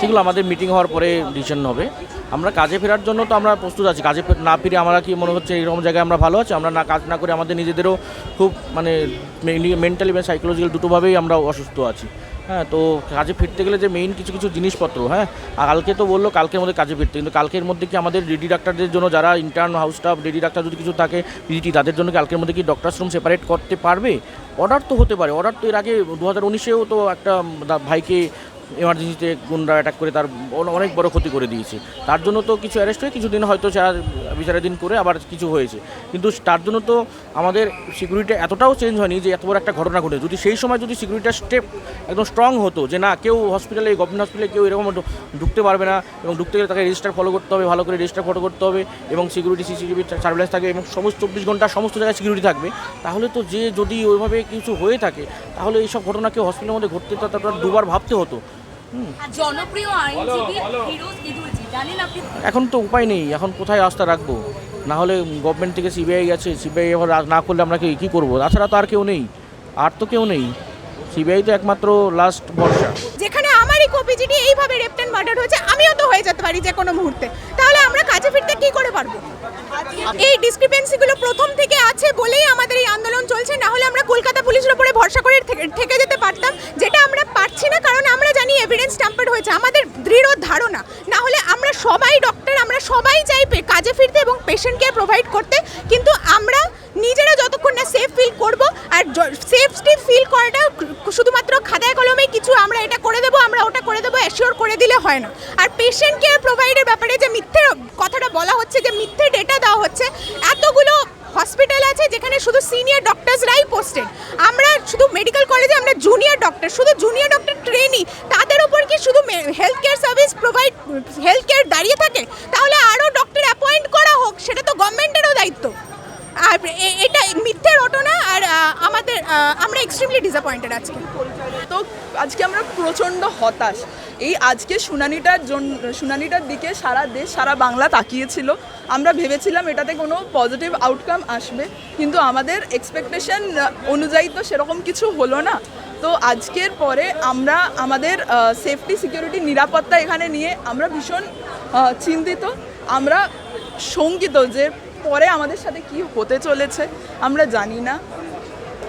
সেগুলো আমাদের মিটিং হওয়ার পরে ডিসিশন হবে। আমরা কাজে ফেরার জন্য তো আমরা প্রস্তুত আছি। কাজে না ফিরে আমরা কি মনে হচ্ছে এরকম জায়গায় আমরা ভালো আছি? আমরা না কাজ না করে আমাদের নিজেদেরও খুব মানে মেন্টালি বা সাইকোলজিক্যাল দুটোভাবেই আমরা অসুস্থ আছি। হ্যাঁ তো কাজে ফিরতে গেলে যে মেইন কিছু কিছু জিনিসপত্র হ্যাঁ? কালকে তো বলল কালকের মধ্যে কাজে ফিরতে, কিন্তু কালকের মধ্যে কি আমাদের রেডি ডাক্তারদের জন্য যারা intern house staff ready doctor যদি কিছু থাকে পিজিটি তাদের জন্য কালকের মধ্যে কি ডক্টরস রুম সেপারেট করতে পারবে? অর্ডার তো হতে পারে অর্ডার তো এর আগে দু হাজার উনিশেও তো একটা ভাইকে এমার্জেন্সিতে গুন্ডা অ্যাটাক করে তার অনেক বড় ক্ষতি করে দিয়েছে। তার জন্য তো কিছু অ্যারেস্ট হয়ে কিছুদিন হয়তো চার বিচারাধীন করে আবার কিছু হয়েছে। কিন্তু তার জন্য তো আমাদের সিকিউরিটি এতটাও চেঞ্জ হয়নি যে এত বড় একটা ঘটনা ঘটে। যদি সেই সময় যদি সিকিউরিটির স্টেপ একদম স্ট্রং হতো যে না, কেউ হসপিটালে গভর্নমেন্ট হসপিটালে কেউ এরকম ঢুকতে পারবে না এবং ঢুকতে গেলে তাকে রেজিস্টার ফলো করতে হবে, ভালো করে রেজিস্টার ফলো করতে হবে এবং সিকিউরিটি সিসিটিভি সার্ভিলেন্স থাকবে এবং সমস্ত চব্বিশ ঘণ্টা সমস্ত জায়গায় সিকিউরিটি থাকবে, তাহলে তো যে যদি ওইভাবে কিছু হয়ে থাকে, তাহলে এইসব ঘটনা কেউ হসপিটালের মধ্যে ঘটতে তার দুবার ভাবতে হতো। জনপ্রিয় আইনজীবী ফিরোজ ইদুলজি। জানেন আপনি? এখন তো উপায় নেই এখন কোথায় আস্থা রাখব? না হলে গভর্নমেন্ট থেকে সিবিআই আছে সিবিআই এবার না করলে আমরা কি কী করব? তাছাড়া তো আর কেউ নেই আর তো কেউ নেই। সিবিআই তো একমাত্র লাস্ট ভরসা। যেখানে আমারই কোপিজিটি এইভাবে রেপটেন মার্ডার হয়েছে আমিও তো হয়ে যেতে পারি যে কোনো মুহূর্তে। তাহলে আমরা কাজে ফিরতে কি করে পারব? এই ডিসক্রিপেন্সিগুলো প্রথম থেকে আছে বলেই আমাদের এই আন্দোলন চলছে না হলে আমরা কলকাতা পুলিশের উপরে ভরসা করে থেকে- থেকে যেতে পারতাম যেটা আমরা পারছি না কারণ আমরা জানি এভিডেন্স ট্যাম্পার্ড হয়েছে আমাদের দৃঢ় ধারণা না হলে আমরা সবাই ডক্টর আমরা সবাই চাই পে- কাজে ফিরতে এবং পেশেন্ট কেয়ার প্রোভাইড করতে, কিন্তু আমরা নিজেরা যতক্ষণ না সেফ ফিল করব আর সেফটি ফিল করাটা শুধুমাত্র খাতায় কলমে কিছু আমরা এটা করে দেবো, আমরা ওটা করে দেবো অ্যাসিওর করে দিলে হয় না। আর পেশেন্ট কেয়ার প্রোভাইডের ব্যাপারে যে মিথ্যে কথাটা বলা হচ্ছে, যে মিথ্যে ডেটা দেওয়া হচ্ছে, এতগুলো হসপিটাল আছে যেখানে শুধু সিনিয়র ডক্টরসরাই পোস্টেড আমরা শুধু মেডিকেল কলেজে আমরা জুনিয়র ডক্টর শুধু জুনিয়র ডক্টর ট্রেনি তাদের উপর কি শুধু health care service provide health care দাঁড়িয়ে থাকে? তাহলে আরও ডক্টর সেটা তো গভর্নমেন্টেরও দায়িত্ব। আর এটা মিথ্যে ঘটনা আর আমাদের আমরা এক্সট্রিমলি ডিসঅ্যাপয়েন্টেড আজকে। তো আজকে আমরা প্রচণ্ড হতাশ। এই আজকে শুনানিটার জন্য শুনানিটার দিকে সারা দেশ, সারা বাংলা তাকিয়েছিল। আমরা ভেবেছিলাম এটাতে কোনো পজিটিভ আউটকাম আসবে, কিন্তু আমাদের এক্সপেকটেশন অনুযায়ী তো সেরকম কিছু হলো না। তো আজকের পরে আমরা আমাদের সেফটি সিকিউরিটি নিরাপত্তা এখানে নিয়ে আমরা ভীষণ চিন্তিত। আমরা শঙ্কিত যে পরে আমাদের সাথে কি হতে চলেছে আমরা জানি না।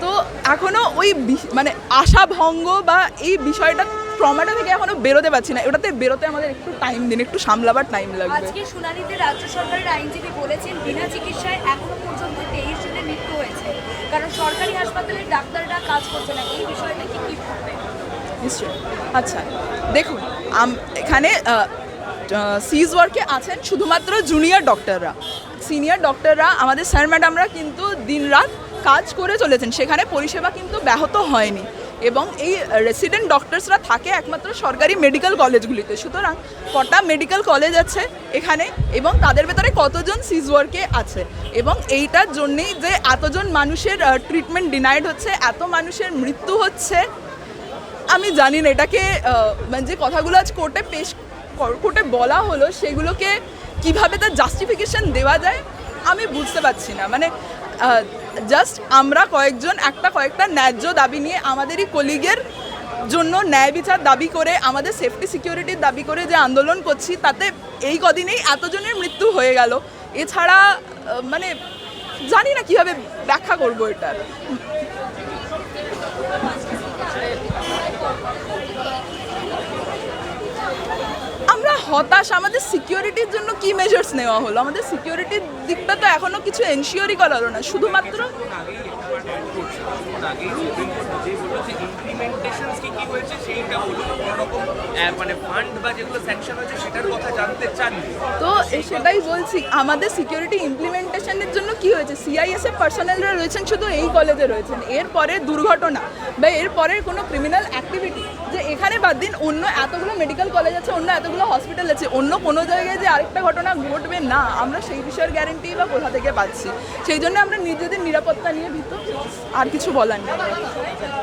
তো এখনও ওই মানে আশাভঙ্গ বা এই বিষয়টা ট্রমাটা থেকে এখনও বেরোতে পারছি না। ওটাতে বেরোতে আমাদের একটু টাইম দিন একটু সামলাবার টাইম লাগবে। আজকে শুনানিতে রাজ্য সরকারের আইনজীবী বলেছেন বিনা চিকিৎসায় এখনও পর্যন্ত তেইশ জনের মৃত্যু হয়েছে। কারণ সরকারি হাসপাতালের ডাক্তাররা কাজ করছে না। এই বিষয়টা কি কি নিশ্চয়ই। আচ্ছা দেখুন এখানে সিজ ওয়ার্কে আছেন শুধুমাত্র জুনিয়র ডক্টররা সিনিয়র ডক্টররা আমাদের স্যার ম্যাডামরা কিন্তু দিনরাত কাজ করে চলেছেন। সেখানে পরিষেবা কিন্তু ব্যাহত হয়নি। এবং এই রেসিডেন্ট ডক্টরসরা থাকে একমাত্র সরকারি মেডিকেল কলেজগুলিতে সুতরাং কটা মেডিকেল কলেজ আছে এখানে এবং তাদের ভেতরে কতজন সিজ ওয়ার্কে আছে? এবং এইটার জন্যেই যে এতজন মানুষের ট্রিটমেন্ট ডিনাইড হচ্ছে, এত মানুষের মৃত্যু হচ্ছে, আমি জানি না। এটাকে মানে যে কথাগুলো আজ কোর্টে পেশ কোর্টে বলা হলো সেগুলোকে কীভাবে তার জাস্টিফিকেশন দেওয়া যায়, আমি বুঝতে পারছি না। মানে জাস্ট আমরা কয়েকজন, একটা কয়েকটা ন্যায্য দাবি নিয়ে আমাদেরই কলিগের জন্য ন্যায় বিচার দাবি করে, আমাদের সেফটি সিকিউরিটির দাবি করে যে আন্দোলন করছি, তাতে এই কদিনেই এতজনের মৃত্যু হয়ে গেল। এছাড়া মানে জানি না কীভাবে ব্যাখ্যা করব এটা আমরা হতাশ, আমাদের সিকিউরিটির জন্য কি মেজার্স নেওয়া হলো? আমাদের সিকিউরিটির দিকটা তো এখনও কিছু এনশিওরই করা হলো না। শুধুমাত্র মানে জানতে চান। তো সেটাই বলছি, আমাদের সিকিউরিটি ইমপ্লিমেন্টেশনের জন্য কি হয়েছে? সিআইএসএফ পার্সোনালরা রয়েছেন, শুধু এই কলেজে রয়েছেন। এরপরে দুর্ঘটনা বা এরপরে কোনো ক্রিমিনাল অ্যাক্টিভিটি যে এখানে বাদ দিন, অন্য এতগুলো মেডিকেল কলেজ আছে, অন্য এতগুলো হসপিটাল আছে, অন্য কোনো জায়গায় যে আরেকটা ঘটনা ঘটবে না, আমরা সেই বিষয়ের গ্যারেন্টি বা কোথা থেকে পাচ্ছি? সেই জন্য আমরা নিজেদের নিরাপত্তা নিয়ে ভীত। আর কিছু বলার 야, 나, 나, 나,